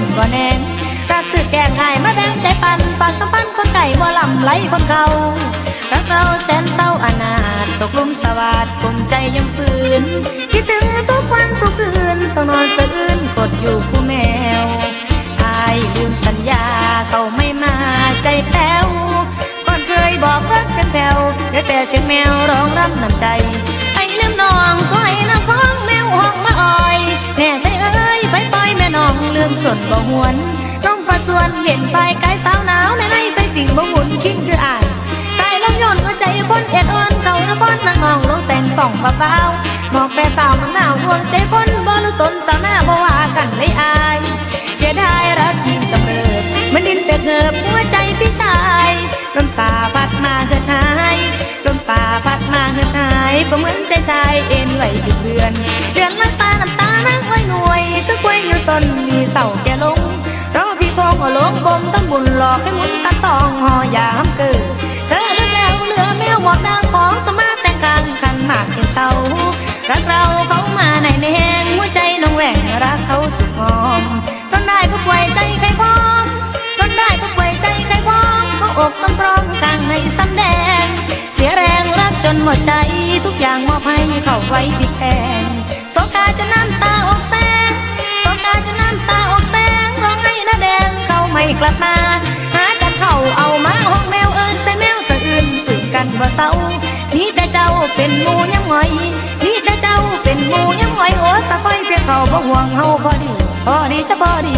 นบ่แนงรักคือแกงง่ายมาแบงใจปันฝากสัมพันธ์คนไก่บ่ลำไรคนเก่ารักเราแสนเศร้าอนาถตกลุมสวัสด์กลมใจยังฝืนคิดถึงทุกวันทุกคืนต้องนอนสะอื้นกดอยู่คู่แมวอายลืมสัญญาเขาไม่มาใจแป้วก่อนเคยบอกรักกันแถวแต่เสียงแมวร้องรำนำใจ วนน้องฟ้าส่วนเห็นไปไกลสาวหนาวในในไฟปิ่งบ่หมุนคิงคืออายสายลมยนต์หัวใจคนเอ็ดอ่อนเขานครนางนองลงแสงส่องเบาๆหมอกแปรสาวมันหนาวดวงใจคนบ่รู้ตนสาวหน้าบ่ว่ากันเลยอายเสียดายรักยิ่งกำเริบมันดินแต่เกิบหัวใจพี่ชายลมสาพัดมาเกิดหายลมสาพัดมาเกิดหายก็เหมือนใจชายเอ็นไหวดิบเดือนเดือนน้ำตาน้ำตานั่งไว้หน่วยตึกว้อยู่ตนมีเสาแก่ลง อกให้หมุนตาตองหอยามเกิดเธอเลือกแล้วเหลือแมวหมดนางของสมาแต่งกลางคันมากเป็นเชารักเราเขามาในแนงหัวใจน้องแหวงรักเขาสุดหอมทนได้ก็ป่วยใจใครพร้อมทนได้ก็ป่วยใจใครพร้อมเขาอกต้องตรองกลางในสำแดง เสียแรงรักจนหมดใจทุกอย่างมอบให้เขาไว้พิดแพงสงการจะน้ำตาออกแสงสงการจะน้ำตาออกแสงร้องให้หน้าแดงเขาไม่กลับมา เอามาห้องแมวเอิญใส่แมวสะอื่นตื่นกันว่าเศร้านี่แต่เจ้าเป็นหมูยังงอยนี่แต่เจ้าเป็นหมูยังงอยโอ้ตะไฟเพียงเขาบ่ห่วงเฮาพอดีพอดีจะพอดี